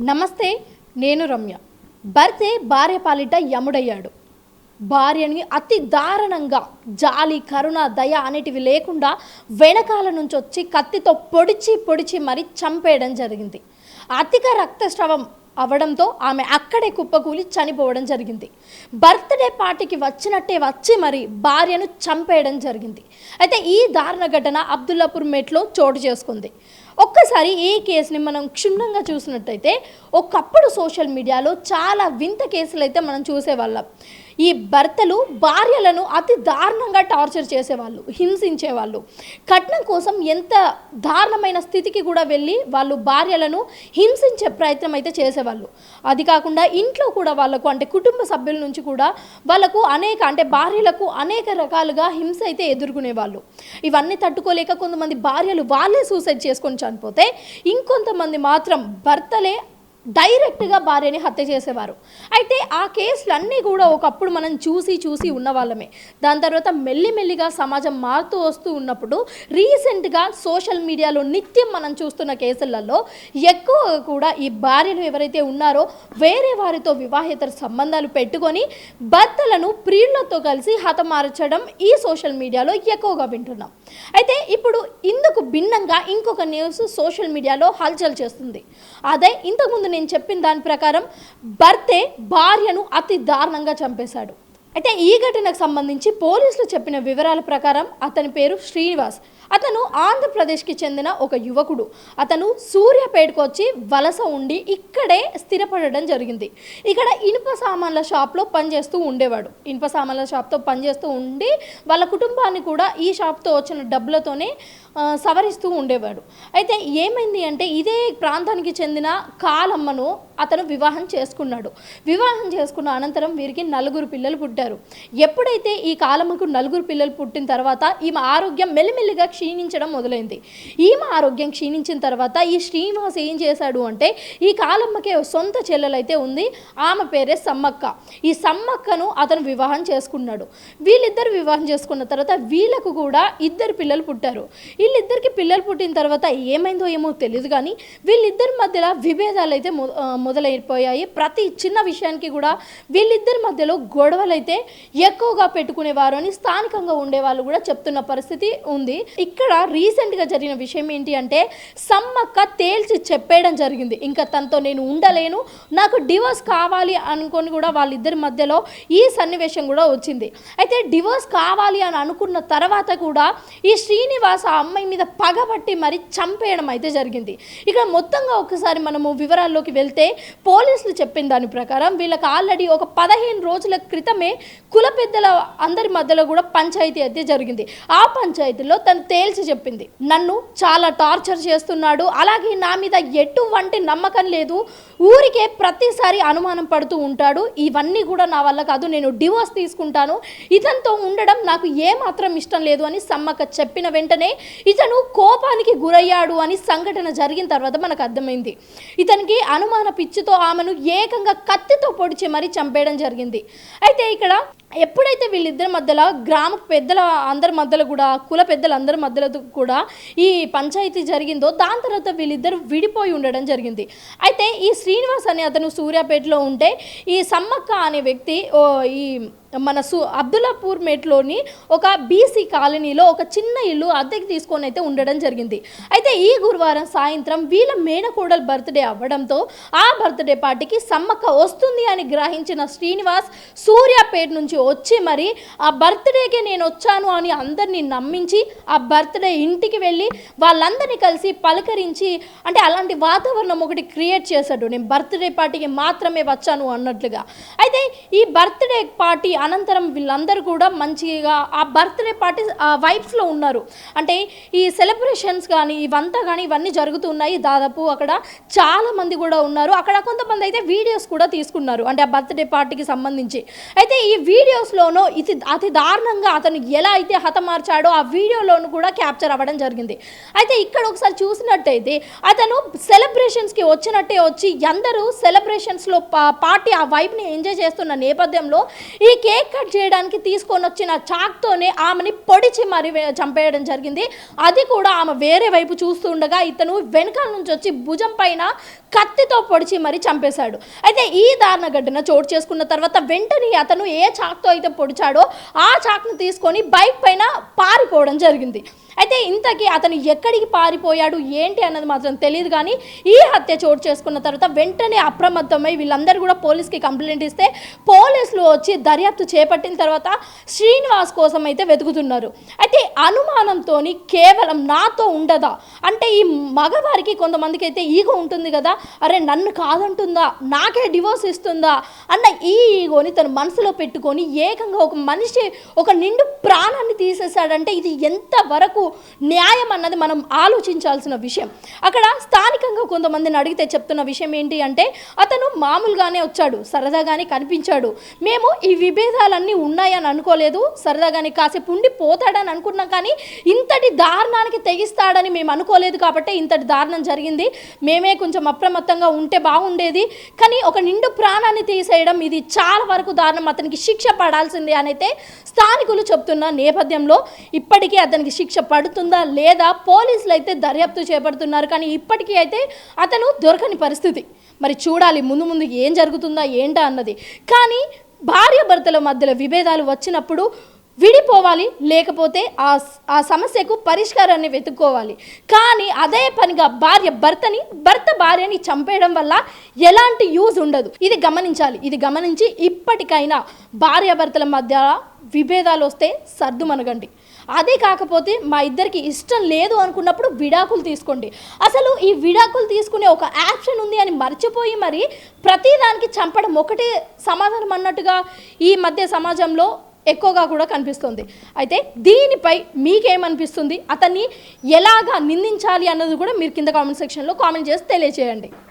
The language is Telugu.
నమస్తే నేను రమ్య. భర్తే భార్య పాలిట యముడయ్యాడు. భార్యని అతి దారుణంగా జాలి కరుణ దయ అనేటివి లేకుండా వెనకాల నుంచి వచ్చి కత్తితో పొడిచి పొడిచి మరి చంపేయడం జరిగింది. అధిక రక్తస్రావం అవడంతో ఆమె అక్కడే కుప్పకూలి చనిపోవడం జరిగింది. బర్త్డే పార్టీకి వచ్చినట్టే వచ్చి మరి భార్యను చంపేయడం జరిగింది. అయితే ఈ దారుణ ఘటన అబ్దుల్లాపూర్ మెట్లో చోటు చేసుకుంది. ఒక్కసారి ఈ కేసుని మనం క్షుణ్ణంగా చూసినట్టయితే ఒకప్పుడు సోషల్ మీడియాలో చాలా వింత కేసులు అయితే మనం చూసేవాళ్ళం. ఈ భర్తలు భార్యలను అతి దారుణంగా టార్చర్ చేసేవాళ్ళు హింసించేవాళ్ళు. కట్నం కోసం ఎంత దారుణమైన స్థితికి కూడా వెళ్ళి వాళ్ళు భార్యలను హింసించే ప్రయత్నం అయితే చేసేవాళ్ళు. అది కాకుండా ఇంట్లో కూడా వాళ్ళకు అంటే కుటుంబ సభ్యుల నుంచి కూడా వాళ్ళకు అనేక అంటే భార్యలకు అనేక రకాలుగా హింస అయితే ఎదుర్కొనేవాళ్ళు. ఇవన్నీ తట్టుకోలేక కొంతమంది భార్యలు వాళ్ళే సూసైడ్ చేసుకొని చనిపోతే ఇంకొంతమంది మాత్రం భర్తలే డైరెక్ట్గా భార్యని హత్య చేసేవారు. అయితే ఆ కేసులు అన్నీ కూడా ఒకప్పుడు మనం చూసి చూసి ఉన్న వాళ్ళమే దాని తర్వాత మెల్లిమెల్లిగా సమాజం మారుతూ వస్తూ ఉన్నప్పుడు రీసెంట్గా సోషల్ మీడియాలో నిత్యం మనం చూస్తున్న కేసులలో ఎక్కువ కూడా ఈ భార్యలు ఎవరైతే ఉన్నారో వేరే వారితో వివాహేతర సంబంధాలు పెట్టుకొని భర్తలను ప్రియులతో కలిసి హతమార్చడం ఈ సోషల్ మీడియాలో ఎక్కువగా వింటున్నాం. అయితే ఇప్పుడు ఇందుకు భిన్నంగా ఇంకొక న్యూస్ సోషల్ మీడియాలో హల్చల్ చేస్తుంది. అదే ఇంతకుముందు నేను చెప్పిన దాని ప్రకారం భర్తే భార్యను అతి దారుణంగా చంపేశాడు. అయితే ఈ ఘటనకు సంబంధించి పోలీసులు చెప్పిన వివరాల ప్రకారం అతని పేరు శ్రీనివాస్. అతను ఆంధ్రప్రదేశ్కి చెందిన ఒక యువకుడు. అతను సూర్యాపేటకు వచ్చి వలస ఉండి ఇక్కడే స్థిరపడడం జరిగింది. ఇక్కడ ఇనుప సామాన్ల షాప్లో పనిచేస్తూ ఉండేవాడు. ఇనుప సామాన్ల షాప్తో పనిచేస్తూ ఉండి వాళ్ళ కుటుంబాన్ని కూడా ఈ షాప్తో వచ్చిన డబ్బులతోనే సవరిస్తూ ఉండేవాడు. అయితే ఏమైంది అంటే ఇదే ప్రాంతానికి చెందిన కాలమ్మను అతను వివాహం చేసుకున్నాడు. వివాహం చేసుకున్న అనంతరం వీరికి నలుగురు పిల్లలు పుట్టారు. ఎప్పుడైతే ఈ కాలమ్మకు నలుగురు పిల్లలు పుట్టిన తర్వాత ఈమె ఆరోగ్యం మెల్లిమెల్లిగా క్షీణించడం మొదలైంది. ఈమె ఆరోగ్యం క్షీణించిన తర్వాత ఈ శ్రీనివాస్ ఏం చేశాడు అంటే ఈ కాలమ్మకే సొంత చెల్లెలైతే ఉంది. ఆమె పేరే సమ్మక్క. ఈ సమ్మక్కను అతను వివాహం చేసుకున్నాడు. వీళ్ళిద్దరు వివాహం చేసుకున్న తర్వాత వీళ్ళకు కూడా ఇద్దరు పిల్లలు పుట్టారు. వీళ్ళిద్దరికి పిల్లలు పుట్టిన తర్వాత ఏమైందో ఏమో తెలియదు కానీ వీళ్ళిద్దరి మధ్యలో విభేదాలు అయితే మొ- మొదలైపోయాయి. ప్రతి చిన్న విషయానికి కూడా వీళ్ళిద్దరి మధ్యలో గొడవలు అయితే ఎక్కువగా పెట్టుకునేవారు అని స్థానికంగా ఉండేవాళ్ళు కూడా చెప్తున్న పరిస్థితి ఉంది. ఇక్కడ రీసెంట్గా జరిగిన విషయం ఏంటి అంటే సమ్మక్క తేల్చి చెప్పేయడం జరిగింది. ఇంకా తనతో నేను ఉండలేను నాకు డివోర్స్ కావాలి అనుకొని కూడా వాళ్ళిద్దరి మధ్యలో ఈ సన్నివేశం కూడా వచ్చింది. అయితే డివోర్స్ కావాలి అని అనుకున్న తర్వాత కూడా ఈ శ్రీనివాస అమ్మ అమ్మాయి మీద పగబట్టి మరి చంపేయడం అయితే జరిగింది. ఇక్కడ మొత్తంగా ఒకసారి మనము వివరాల్లోకి వెళ్తే పోలీసులు చెప్పిన దాని ప్రకారం వీళ్ళకి ఆల్రెడీ ఒక పదహేను రోజుల క్రితమే కుల పెద్దల అందరి మధ్యలో కూడా పంచాయతీ అయితే జరిగింది. ఆ పంచాయతీలో తను తేల్చి చెప్పింది నన్ను చాలా టార్చర్ చేస్తున్నాడు. అలాగే నా మీద ఎటువంటి నమ్మకం లేదు. ఊరికే ప్రతిసారి అనుమానం పడుతూ ఉంటాడు. ఇవన్నీ కూడా నా వల్ల కాదు. నేను డివోర్స్ తీసుకుంటాను. ఇతనితో ఉండడం నాకు ఏమాత్రం ఇష్టం లేదు అని సమ్మక్క చెప్పిన వెంటనే ఇతను కోపానికి గురయ్యాడు అని సంఘటన జరిగిన తర్వాత మనకు అర్థమైంది. ఇతనికి అనుమాన పిచ్చితో ఆమెను ఏకంగా కత్తితో పొడిచి మరీ చంపేయడం జరిగింది. అయితే ఇక్కడ ఎప్పుడైతే వీళ్ళిద్దరి మధ్యలో గ్రామ పెద్దల అందరి మధ్యలో కూడా కుల పెద్దల అందరి మధ్యలో కూడా ఈ పంచాయతీ జరిగిందో దాని తర్వాత వీళ్ళిద్దరు విడిపోయి ఉండడం జరిగింది. అయితే ఈ శ్రీనివాస్ అనే అతను సూర్యాపేటలో ఉంటే ఈ సమ్మక్క అనే వ్యక్తి ఓ ఈ మన సు అబ్దుల్లాపూర్ మేట్లోని ఒక బీసీ కాలనీలో ఒక చిన్న ఇల్లు అద్దెకి తీసుకొని అయితే ఉండడం జరిగింది. అయితే ఈ గురువారం సాయంత్రం వీళ్ళ మేనకోడల బర్త్డే అవ్వడంతో ఆ బర్త్డే పార్టీకి సమ్మక్క వస్తుంది అని గ్రహించిన శ్రీనివాస్ సూర్యాపేట నుంచి వచ్చి మరి ఆ బర్త్డేకి నేను వచ్చాను అని అందరినీ నమ్మించి ఆ బర్త్డే ఇంటికి వెళ్ళి వాళ్ళందరినీ కలిసి పలకరించి అంటే అలాంటి వాతావరణం ఒకటి క్రియేట్ చేశాడు. నేను బర్త్డే పార్టీకి మాత్రమే వచ్చాను అన్నట్లుగా. అయితే ఈ బర్త్డే పార్టీ అనంతరం వీళ్ళందరూ కూడా మంచిగా ఆ బర్త్డే పార్టీ వైబ్స్లో ఉన్నారు. అంటే ఈ సెలబ్రేషన్స్ కానీ ఇవంతా కానీ ఇవన్నీ జరుగుతున్నాయి. దాదాపు అక్కడ చాలా మంది కూడా ఉన్నారు. అక్కడ కొంతమంది అయితే వీడియోస్ కూడా తీసుకున్నారు. అంటే ఆ బర్త్డే పార్టీకి సంబంధించి. అయితే ఈ వీడియో వీడియోస్లోనూ ఇది అతి దారుణంగా అతను ఎలా అయితే హతమార్చాడో ఆ వీడియోలోను కూడా క్యాప్చర్ అవ్వడం జరిగింది. అయితే ఇక్కడ ఒకసారి చూసినట్టయితే అతను సెలబ్రేషన్స్కి వచ్చినట్టే వచ్చి అందరూ సెలబ్రేషన్స్లో పార్టీ ఆ వైబ్ని ఎంజాయ్ చేస్తున్న నేపథ్యంలో ఈ కేక్ కట్ చేయడానికి తీసుకొని వచ్చిన చాక్తోనే ఆమెని పొడిచి మరి చంపేయడం జరిగింది. అది కూడా ఆమె వేరే వైపు చూస్తుండగా ఇతను వెనకాల నుంచి వచ్చి భుజం పైన కత్తితో పొడిచి మరి చంపేశాడు. అయితే ఈ దారుణ ఘటన చోటు చేసుకున్న తర్వాత వెంటనే అతను ఏ చాక్తో అయితే పొడిచాడో ఆ చాక్ను తీసుకొని బైక్ పైన పారిపోవడం జరిగింది. అయితే ఇంతకీ అతను ఎక్కడికి పారిపోయాడు? ఏంటి అన్నది మాత్రం తెలియదు కానీ ఈ హత్య చోటు చేసుకున్న తర్వాత వెంటనే అప్రమత్తమై వీళ్ళందరూ కూడా పోలీస్కి కంప్లైంట్ ఇస్తే పోలీసులు వచ్చి దర్యాప్తు చేపట్టిన తర్వాత శ్రీనివాస్ కోసం అయితే వెతుకుతున్నారు. అయితే అనుమానంతో కేవలం నాతో ఉండదా? అంటే ఈ మగవారికి కొంతమందికి అయితే ఈగో ఉంటుంది కదా? అరే నన్ను కాదంటుందా? నాకే డివోర్స్ ఇస్తుందా? అన్న ఈ ఈగోని తన మనసులో పెట్టుకొని ఏకంగా ఒక మనిషి ఒక నిండు ప్రాణాన్ని తీసేశాడంటే ఇది ఎంత వరకు న్యాయం అన్నది మనం ఆలోచించాల్సిన విషయం. అక్కడ స్థానికంగా కొంతమందిని అడిగితే చెప్తున్న విషయం ఏంటి అంటే అతను మామూలుగానే వచ్చాడు సరదాగానే కనిపించాడు. మేము ఈ విభేదాలన్నీ ఉన్నాయని అనుకోలేదు సరదాగానే కాసేపు ఉండి పోతాడని అనుకున్నాం కానీ ఇంతటి దారుణానికి తెగిస్తాడని మేము అనుకోలేదు కాబట్టి ఇంతటి దారుణం జరిగింది. మేమే కొంచెం అప్రమత్తంగా ఉంటే బాగుండేది కానీ ఒక నిండు ప్రాణాన్ని తీసేయడం ఇది చాలా వరకు దారుణం. అతనికి శిక్ష పడాల్సిందే అనైతే స్థానికులు చెప్తున్న నేపథ్యంలో ఇప్పటికీ అతనికి శిక్ష పడుతుందా లేదా పోలీసులు అయితే దర్యాప్తు చేపడుతున్నారు. కానీ ఇప్పటికీ అయితే అతను దొరకని పరిస్థితి. మరి చూడాలి ముందు ముందు ఏం జరుగుతుందా ఏంటా అన్నది. కానీ భార్య భర్తల మధ్యలో విభేదాలు వచ్చినప్పుడు విడిపోవాలి లేకపోతే ఆ ఆ సమస్యకు పరిష్కారాన్ని వెతుక్కోవాలి. కానీ అదే పనిగా భార్య భర్తని భర్త భార్యని చంపేయడం వల్ల ఎలాంటి యూజ్ ఉండదు. ఇది గమనించాలి. ఇది గమనించి ఇప్పటికైనా భార్య భర్తల మధ్య విభేదాలు వస్తే సర్దుమనగండి అదే కాకపోతే మా ఇద్దరికి ఇష్టం లేదు అనుకున్నప్పుడు విడాకులు తీసుకోండి. అసలు ఈ విడాకులు తీసుకునే ఒక యాక్షన్ ఉంది అని మర్చిపోయి మరి ప్రతిదానికి చంపడం ఒకటే సమాధానం అన్నట్టుగా ఈ మధ్య సమాజంలో ఎక్కువగా కూడా కనిపిస్తుంది. అయితే దీనిపై మీకేమనిపిస్తుంది? అతన్ని ఎలాగా నిందించాలి అన్నది కూడా మీరు కింద కామెంట్ సెక్షన్లో కామెంట్ చేసి తెలియజేయండి